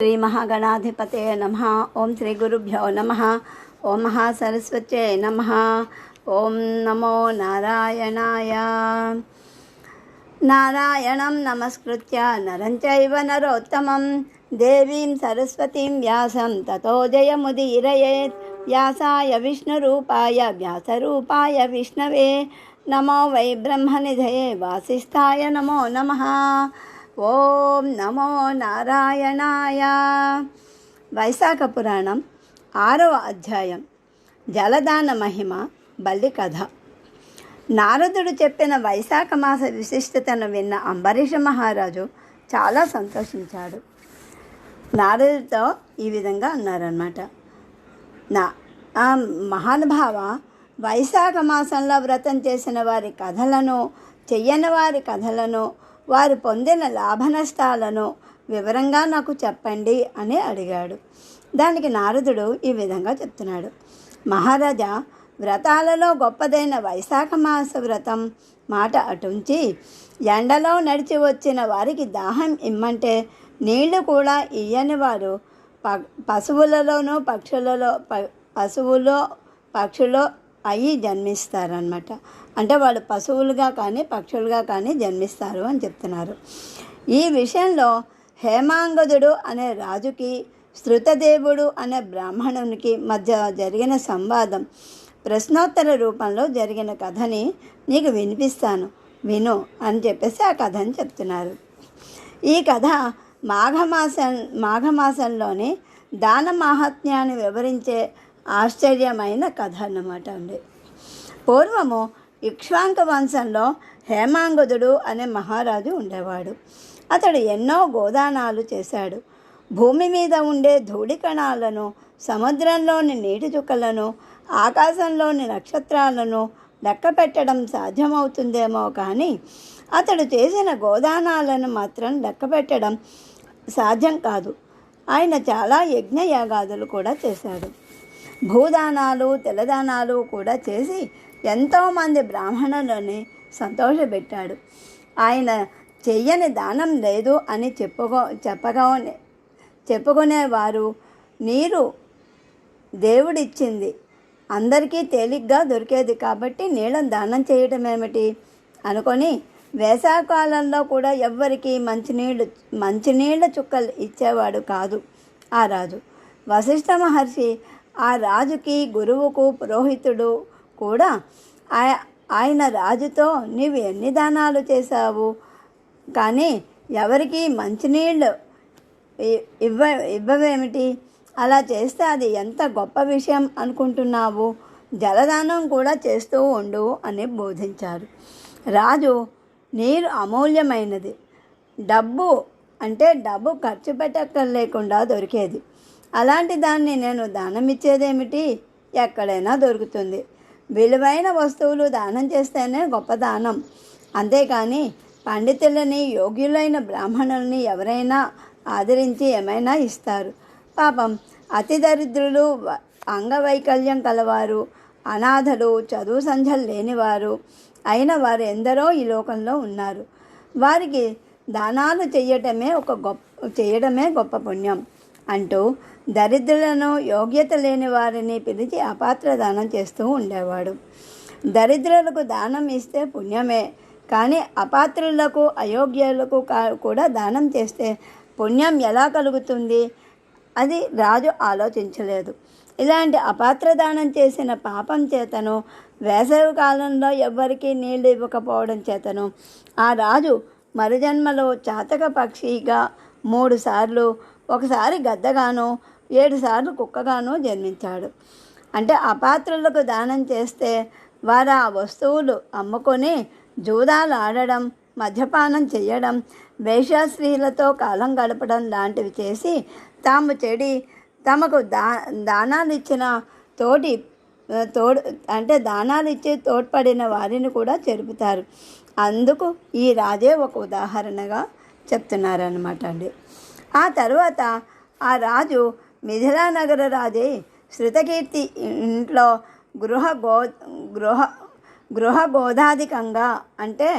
శ్రీ మహాగణాధిపతే నమ ఓం శ్రీ గురుభ్యో నమ ఓం మహాసరస్వత్యే నమ ఓం నమో నారాయణాయ నారాయణం నమస్కృత్య నరం చైవ నరోత్తమం దేవీం సరస్వతీం వ్యాసం తతో జయముదీరయేత్ వ్యాసాయ విష్ణురూపాయ వ్యాసరూపాయ విష్ణవే నమో వై బ్రహ్మనిధయే వాసిష్ఠాయ నమో నమః ఓం నమో నారాయణాయ. వైశాఖ పురాణం ఆరవ అధ్యాయం. జలదాన మహిమ బల్లి కథ. నారదుడు చెప్పిన వైశాఖ మాస విశిష్టతను విన్న అంబరీష మహారాజు చాలా సంతోషించాడు. నారదుడితో ఈ విధంగా అన్నారనమాట నా మహానుభావ వైశాఖ మాసంలో వ్రతం చేసిన వారి కథలను చెయ్యని వారి కథలను వారు పొందిన లాభ నష్టాలను వివరంగా నాకు చెప్పండి అని అడిగాడు. దానికి నారదుడు ఈ విధంగా చెప్తున్నాడు. మహారాజా వ్రతాలలో గొప్పదైన వైశాఖ మాస వ్రతం మాట అటుంచి ఎండలో నడిచి వచ్చిన వారికి దాహం ఇమ్మంటే నీళ్ళు కూడా ఇయ్యని వారు ప పశువులలోనూ పక్షులలో ప పశువులో పక్షులో అయ్యి జన్మిస్తారనమాట అంటే వాళ్ళు పశువులుగా కానీ పక్షులుగా కానీ జన్మిస్తారు అని చెప్తున్నారు. ఈ విషయంలో హేమాంగదుడు అనే రాజుకి శృతదేవుడు అనే బ్రాహ్మణునికి మధ్య జరిగిన సంవాదం ప్రశ్నోత్తర రూపంలో జరిగిన కథని నీకు వినిపిస్తాను. విను అని చెప్పేసి ఆ కథని చెప్తున్నారు. ఈ కథ మాఘమాసం మాఘమాసంలోని దాన మాహాత్మ్యాన్ని వివరించే ఆశ్చర్యమైన కథ అన్నమాట అండి. పూర్వము ఇక్ష్వాంక వంశంలో హేమాంగదుడు అనే మహారాజు ఉండేవాడు. అతడు ఎన్నో గోదానాలు చేశాడు. భూమి మీద ఉండే ధూళి కణాలను సముద్రంలోని నీటి చుక్కలను ఆకాశంలోని నక్షత్రాలను లెక్క పెట్టడం సాధ్యమవుతుందేమో కానీ అతడు చేసిన గోదానాలను మాత్రం లెక్క పెట్టడం సాధ్యం కాదు. ఆయన చాలా యజ్ఞయాగాదులు కూడా చేశాడు. భూదానాలు తెల్లదానాలు కూడా చేసి ఎంతోమంది బ్రాహ్మణులని సంతోషపెట్టాడు. ఆయన చెయ్యని దానం లేదు అని చెప్పుకో చెప్పగానే చెప్పుకునేవారు నీరు దేవుడిచ్చింది. అందరికీ తేలిగ్గా దొరికేది కాబట్టి నీళ్ళని దానం చేయటం ఏమిటి? అనుకొని వేసవకాలంలో కూడా ఎవ్వరికీ మంచినీళ్ళు మంచినీళ్ళ చుక్కలు ఇచ్చేవాడు కాదు. ఆ రాజు. వశిష్ఠ మహర్షి ఆ రాజుకి గురువుకు పురోహితుడు కూడా ఆయన రాజుతో నీవు ఎన్ని దానాలు చేశావు? కానీ ఎవరికి మంచినీళ్ళు ఇవ్వ ఇవ్వవేమిటి? అలా చేస్తే అది ఎంత గొప్ప విషయం అనుకుంటున్నావు? జలదానం కూడా చేస్తూ ఉండు అని బోధించారు. రాజు నీరు అమూల్యమైనది. డబ్బు అంటే డబ్బు ఖర్చు పెట్టక్కర్లేకుండా దొరికేది. అలాంటి దాన్ని నేను దానం ఇచ్చేదేమిటి? ఎక్కడైనా దొరుకుతుంది. విలువైన వస్తువులు దానం చేస్తేనే గొప్ప దానం. అంతేకాని పండితులని యోగ్యులైన బ్రాహ్మణుల్ని ఎవరైనా ఆదరించి ఏమైనా ఇస్తారు. పాపం అతి దరిద్రులు అంగవైకల్యం కలవారు అనాథలు చదువు సంధ్యలు లేనివారు అయిన వారు ఎందరో ఈ లోకంలో ఉన్నారు. వారికి దానాలు చేయటమే ఒక గొప్ప చేయడమే గొప్ప పుణ్యం అంటూ దరిద్రులను యోగ్యత లేని వారిని పిలిచి అపాత్ర దానం చేస్తూ ఉండేవాడు. దరిద్రులకు దానం ఇస్తే పుణ్యమే కానీ అపాత్రులకు అయోగ్యులకు కా- కూడా దానం చేస్తే పుణ్యం ఎలా కలుగుతుంది? అది రాజు ఆలోచించలేదు. ఇలాంటి అపాత్ర దానం చేసిన పాపం చేతను వేసవి కాలంలో ఎవ్వరికీ నీళ్ళు ఇవ్వకపోవడం చేతను ఆ రాజు మరుజన్మలో చాతక పక్షిగా మూడుసార్లు ఒకసారి గద్దగాను ఏడుసార్లు కుక్కగాను జన్మించాడు. అంటే అపాత్రులకు దానం చేస్తే వారు ఆ వస్తువులు అమ్ముకొని జూదాలు ఆడడం మద్యపానం చేయడం వేశ్యాస్త్రీలతో కాలం గడపడం లాంటివి చేసి తాము చెడి తమకు దా దానాలు ఇచ్చిన తోటి తోడు అంటే దానాలు ఇచ్చి తోడ్పడిన వారిని కూడా చెరుపుతారు. అందుకు ఈ రాజే ఒక ఉదాహరణగా చెప్తున్నారనమాట అండి. ఆ తర్వాత ఆ రాజు మిథిలానగర రాజే శృతకీర్తి ఇంట్లో గృహ గో గృహ గృహ గోధాధికంగా అంటే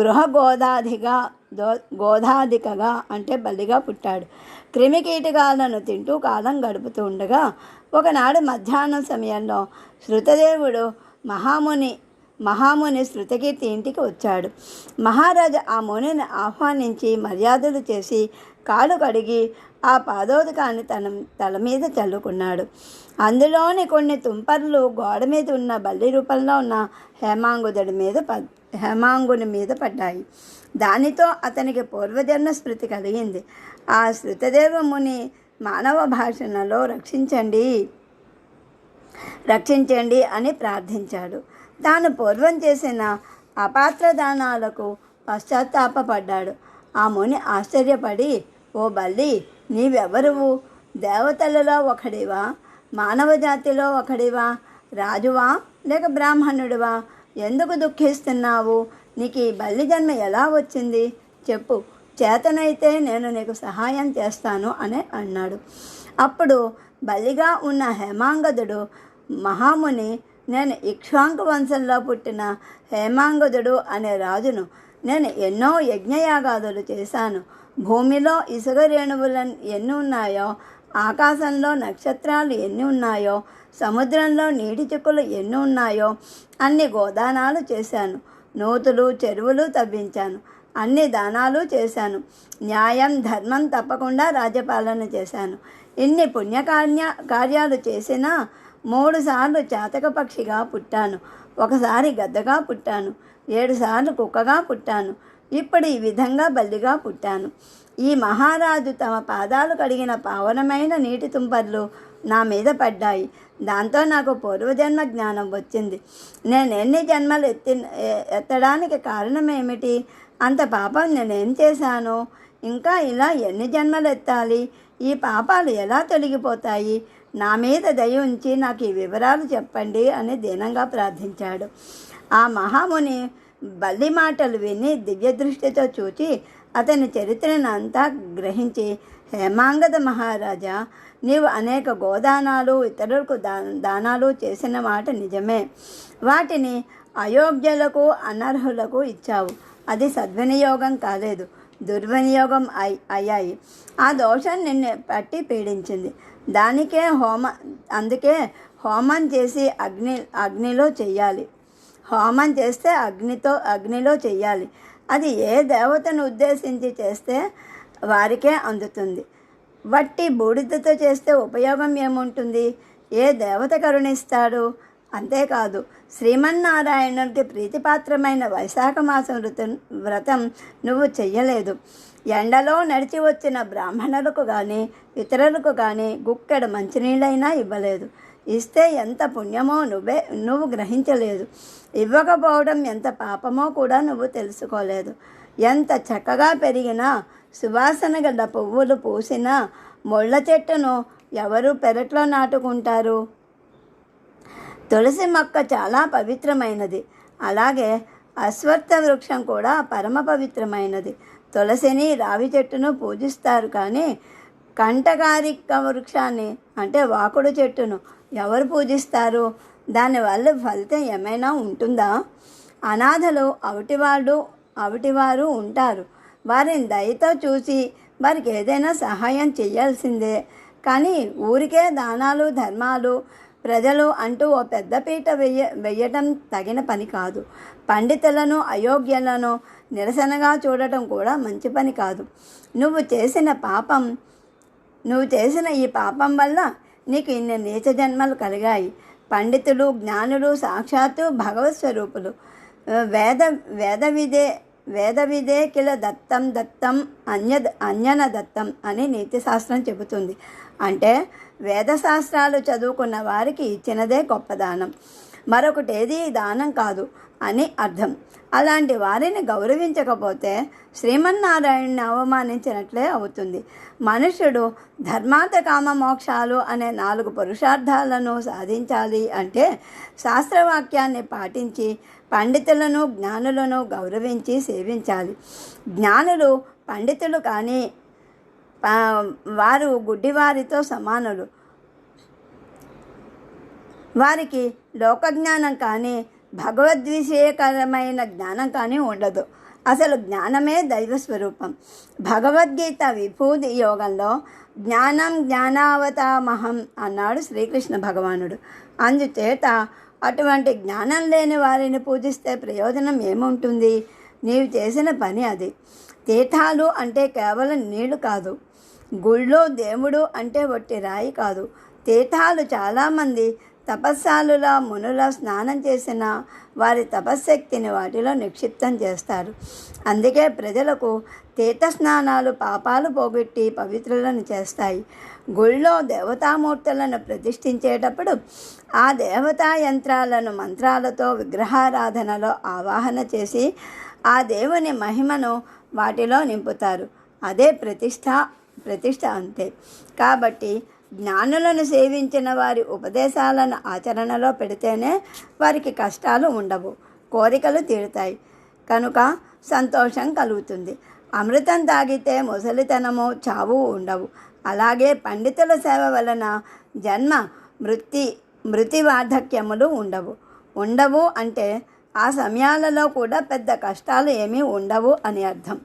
గృహ గోదాధిగా దో గోధాధికగా అంటే బలిగా పుట్టాడు. క్రిమికీటకాలను తింటూ కాలం గడుపుతూ ఉండగా ఒకనాడు మధ్యాహ్నం సమయంలో శృతదేవుడు మహాముని మహాముని శృతకీర్తి ఇంటికి వచ్చాడు. మహారాజు ఆ మునిని ఆహ్వానించి మర్యాదలు చేసి కాలు కడిగి ఆ పాదోదకాన్ని తన తల మీద చల్లుకున్నాడు. అందులోని కొన్ని తుంపర్లు గోడ మీద ఉన్న బల్లి రూపంలో ఉన్న హేమాంగుదుడి మీద ప హేమాంగుని మీద పడ్డాయి. దానితో అతనికి పూర్వజన్మ స్మృతి కలిగింది. ఆ శృతదేవముని మానవ భాషణలో రక్షించండి రక్షించండి అని ప్రార్థించాడు. తాను పూర్వం చేసిన అపాత్ర దానాలకు పశ్చాత్తాపపడ్డాడు. ఆ ముని ఆశ్చర్యపడి ఓ బల్లి నీవెవరువు? దేవతలలో ఒకడివా? మానవ జాతిలో ఒకడివా? రాజువా? లేక బ్రాహ్మణుడివా? ఎందుకు దుఃఖిస్తున్నావు? నీకు ఈ బల్లి జన్మ ఎలా వచ్చింది? చెప్పు. చేతనైతే నేను నీకు సహాయం చేస్తాను అని అన్నాడు. అప్పుడు బలిగా ఉన్న హేమాంగదుడు మహాముని నేను ఇక్ష్వాంకు వంశంలో పుట్టిన హేమాంగదుడు అనే రాజును నేను ఎన్నో యజ్ఞయాగాదులు చేశాను. భూమిలో ఇసుక రేణువులు ఎన్ని ఉన్నాయో ఆకాశంలో నక్షత్రాలు ఎన్ని ఉన్నాయో సముద్రంలో నీటి చుక్కలు ఎన్ని ఉన్నాయో అన్ని గోదానాలు చేశాను. నూతులు చెరువులు తవ్వించాను. అన్ని దానాలు చేశాను. న్యాయం ధర్మం తప్పకుండా రాజ్యపాలన చేశాను. ఇన్ని పుణ్యకార్య కార్యాలు చేసినా మూడుసార్లు చాతక పక్షిగా పుట్టాను. ఒకసారి గద్దగా పుట్టాను. ఏడుసార్లు కుక్కగా పుట్టాను. ఇప్పుడు ఈ విధంగా బల్లిగా పుట్టాను. ఈ మహారాజు తమ పాదాలు కడిగిన పావనమైన నీటి తుంపర్లు నా మీద పడ్డాయి. దాంతో నాకు పూర్వజన్మ జ్ఞానం వచ్చింది. నేను ఎన్ని జన్మలు ఎత్తి ఎత్తడానికి కారణం ఏమిటి అంత పాపం నేనేం చేశాను? ఇంకా ఇలా ఎన్ని జన్మలు ఎత్తాలి? ఈ పాపాలు ఎలా తొలగిపోతాయి? నా మీద దయ ఉంచి నాకు ఈ వివరాలు చెప్పండి అని దీనంగా ప్రార్థించాడు. ఆ మహాముని బల్లి మాటలు విని దివ్యదృష్టితో చూచి అతని చరిత్రను అంతా గ్రహించి హేమాంగద మహారాజా నీవు అనేక గోదానాలు ఇతరులకు దా దానాలు చేసిన మాట నిజమే. వాటిని అయోగ్యులకు అనర్హులకు ఇచ్చావు. అది సద్వినియోగం కాలేదు. దుర్వినియోగం అయి అయ్యాయి. ఆ దోషం నిన్ను పట్టి పీడించింది. దానికే హోమ అందుకే హోమం చేసి అగ్ని అగ్నిలో చెయ్యాలి. హోమం చేస్తే అగ్నితో అగ్నిలో చెయ్యాలి. అది ఏ దేవతను ఉద్దేశించి చేస్తే వారికే అందుతుంది. వట్టి బూడిదతో చేస్తే ఉపయోగం ఏముంటుంది? ఏ దేవత కరుణిస్తాడు? అంతేకాదు శ్రీమన్నారాయణుడికి ప్రీతిపాత్రమైన వైశాఖ మాసం వ్రతం వ్రతం నువ్వు చెయ్యలేదు. ఎండలో నడిచి వచ్చిన బ్రాహ్మణులకు కానీ ఇతరులకు కానీ గుక్కెడు మంచినీళ్ళైనా ఇవ్వలేదు. ఇస్తే ఎంత పుణ్యమో నువ్వే నువ్వు గ్రహించలేదు. ఇవ్వకపోవడం ఎంత పాపమో కూడా నువ్వు తెలుసుకోలేదు. ఎంత చక్కగా పెరిగినా సువాసన గల పువ్వులు పూసిన ముళ్ళ చెట్టును ఎవరు పెరట్లో నాటుకుంటారు? తులసి మొక్క చాలా పవిత్రమైనది. అలాగే అశ్వత్థ వృక్షం కూడా పరమ పవిత్రమైనది. తులసిని రావి చెట్టును పూజిస్తారు కానీ కంటకారిక వృక్షాన్ని అంటే వాకుడు చెట్టును ఎవరు పూజిస్తారు? దానివల్ల ఫలితం ఏమైనా ఉంటుందా? అనాథలు అవిటివాడు అవిటివారు ఉంటారు. వారిని దయతో చూసి వారికి ఏదైనా సహాయం చేయాల్సిందే. కానీ ఊరికే దానాలు ధర్మాలు ప్రజలు అంటూ ఓ పెద్దపీట వెయ్య వెయ్యటం తగిన పని కాదు. పండితులను అయోగ్యులను నిరసనగా చూడటం కూడా మంచి పని కాదు. నువ్వు చేసిన పాపం నువ్వు చేసిన ఈ పాపం వల్ల నీకు ఇన్ని నీచ జన్మలు కలిగాయి. పండితులు జ్ఞానులు సాక్షాత్తు భగవత్ స్వరూపులు. వేద వేద విదే వేద కిల దత్తం దత్తం అన్య అన్యన దత్తం అని నీతిశాస్త్రం చెబుతుంది. అంటే వేదశాస్త్రాలు చదువుకున్న వారికి ఇచ్చినదే గొప్పదానం మరొకటేది మరొకటి ఏది దానం కాదు అని అర్థం. అలాంటి వారిని గౌరవించకపోతే శ్రీమన్నారాయణని అవమానించినట్లే అవుతుంది. మనుష్యుడు ధర్మాత కామ మోక్షాలు అనే నాలుగు పురుషార్థాలను సాధించాలి అంటే శాస్త్రవాక్యాన్ని పాటించి పండితులను జ్ఞానులను గౌరవించి సేవించాలి. జ్ఞానులు పండితులు కానీ వారు గుడ్డివారితో సమానులు. వారికి లోకజ్ఞానం కానీ భగవద్విషయకరమైన జ్ఞానం కానీ ఉండదు. అసలు జ్ఞానమే దైవస్వరూపం. భగవద్గీత విభూతి యోగంలో జ్ఞానం జ్ఞానావతామహం అన్నాడు శ్రీకృష్ణ భగవానుడు. అందుచేత అటువంటి జ్ఞానం లేని వారిని పూజిస్తే ప్రయోజనం ఏముంటుంది? నీవు చేసిన పని అది. తీర్థాలు అంటే కేవలం నీళ్ళు కాదు. గుళ్ళో దేవుడు అంటే వట్టి రాయి కాదు. తీర్థాలు చాలామంది తపస్సాలుల మునుల స్నానం చేసిన వారి తపశ్శక్తిని వాటిలో నిక్షిప్తం చేస్తారు. అందుకే ప్రజలకు తీర్థ స్నానాలు పాపాలు పోగొట్టి పవిత్రులను చేస్తాయి. గుళ్ళో దేవతామూర్తులను ప్రతిష్ఠించేటప్పుడు ఆ దేవతా యంత్రాలను మంత్రాలతో విగ్రహారాధనలో ఆవాహన చేసి ఆ దేవుని మహిమను వాటిలో నింపుతారు. అదే ప్రతిష్ట ప్రతిష్ట అంతే. కాబట్టి జ్ఞానులను సేవించిన వారి ఉపదేశాలను ఆచరణలో పెడితేనే వారికి కష్టాలు ఉండవు కోరికలు తీరుతాయి. కనుక సంతోషం కలుగుతుంది. అమృతం తాగితే ముసలితనము చావు ఉండవు. అలాగే పండితుల సేవ వలన జన్మ మృతి మృతి వార్ధక్యములు ఉండవు. ఉండవు అంటే ఆ సమయాలలో కూడా పెద్ద కష్టాలు ఏమీ ఉండవు అని అర్థం.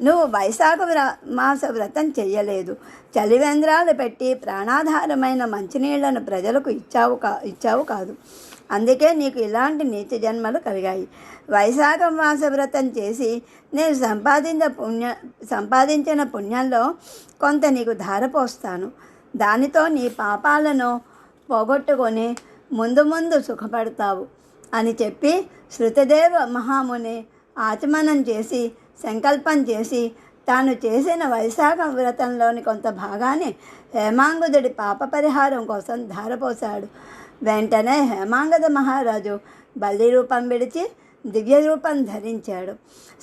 నువ్వు వైశాఖ వ్ర మాస వ్రతం చెయ్యలేదు. చలివేంద్రాలు పెట్టి ప్రాణాధారమైన మంచినీళ్ళను ప్రజలకు ఇచ్చావు కా ఇచ్చావు కాదు. అందుకే నీకు ఇలాంటి నీచ జన్మలు కలిగాయి. వైశాఖ మాస వ్రతం చేసి నేను సంపాదించిన పుణ్య సంపాదించిన పుణ్యంలో కొంత నీకు ధారపోస్తాను. దానితో నీ పాపాలను పోగొట్టుకొని ముందు ముందు సుఖపడతావు అని చెప్పి శృతదేవ మహాముని ఆచమనం చేసి సంకల్పం చేసి తాను చేసిన వైశాఖ వ్రతంలోని కొంత భాగాన్ని హేమాంగుదుడి పాప పరిహారం కోసం ధారపోశాడు. వెంటనే హేమాంగద మహారాజు బల్లి రూపం విడిచి దివ్య రూపం ధరించాడు.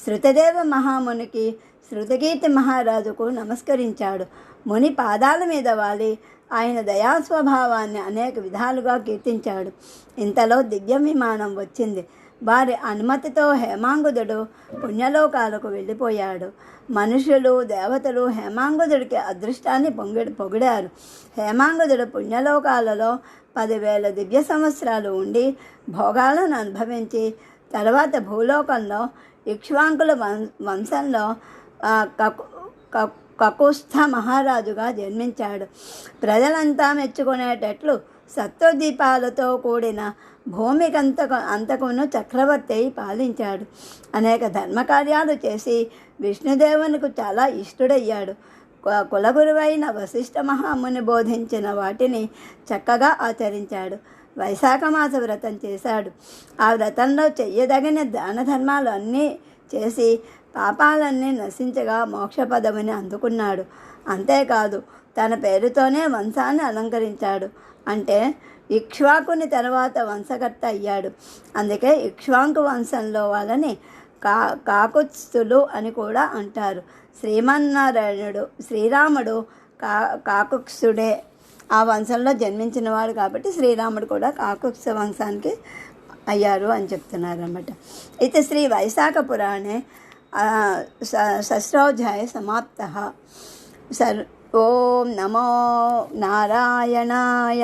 శృతదేవ మహామునికి శృతకీర్తి మహారాజుకు నమస్కరించాడు. ముని పాదాల మీద వాలి ఆయన దయాస్వభావాన్ని అనేక విధాలుగా కీర్తించాడు. ఇంతలో దివ్య విమానం వచ్చింది. వారి అనుమతితో హేమాంగుదుడు పుణ్యలోకాలకు వెళ్ళిపోయాడు. మనుషులు దేవతలు హేమాంగుదుడికి అదృష్టాన్ని పొంగి పొగిడారు. హేమాంగుదుడు పుణ్యలోకాలలో పదివేల దివ్య సంవత్సరాలు ఉండి భోగాలను అనుభవించి తర్వాత భూలోకంలో ఇక్ష్వాంకుల వం వంశంలో కకు కకుస్థ మహారాజుగా జన్మించాడు. ప్రజలంతా మెచ్చుకునేటట్లు సత్వదీపాలతో కూడిన భూమికంతకు అంతకును చక్రవర్తి అయి పాలించాడు. అనేక ధర్మకార్యాలు చేసి విష్ణుదేవునికి చాలా ఇష్టడయ్యాడు. కు- కులగురువైన వశిష్ఠ మహాముని బోధించిన వాటిని చక్కగా ఆచరించాడు. వైశాఖ మాస వ్రతం చేశాడు. ఆ వ్రతంలో చెయ్యదగిన దాన ధర్మాలు అన్నీ చేసి పాపాలన్నీ నశించగా మోక్ష పదవిని అందుకున్నాడు. అంతేకాదు తన పేరుతోనే వంశాన్ని అలంకరించాడు. అంటే ఇక్ష్వాకుని తర్వాత వంశకర్త అయ్యాడు. అందుకే ఇక్ష్వాంకు వంశంలో వాళ్ళని కా కాకుత్స్తులు అని కూడా అంటారు. శ్రీమన్నారాయణుడు శ్రీరాముడు కా కాకుత్సుడే ఆ వంశంలో జన్మించినవాడు కాబట్టి శ్రీరాముడు కూడా కాకుత్స వంశానికి అయ్యారు అని చెప్తున్నారు అనమాట అయితే శ్రీ వైశాఖ పురాణే ఆ, సమాప్త. సర్ ఓం నమో నారాయణాయ.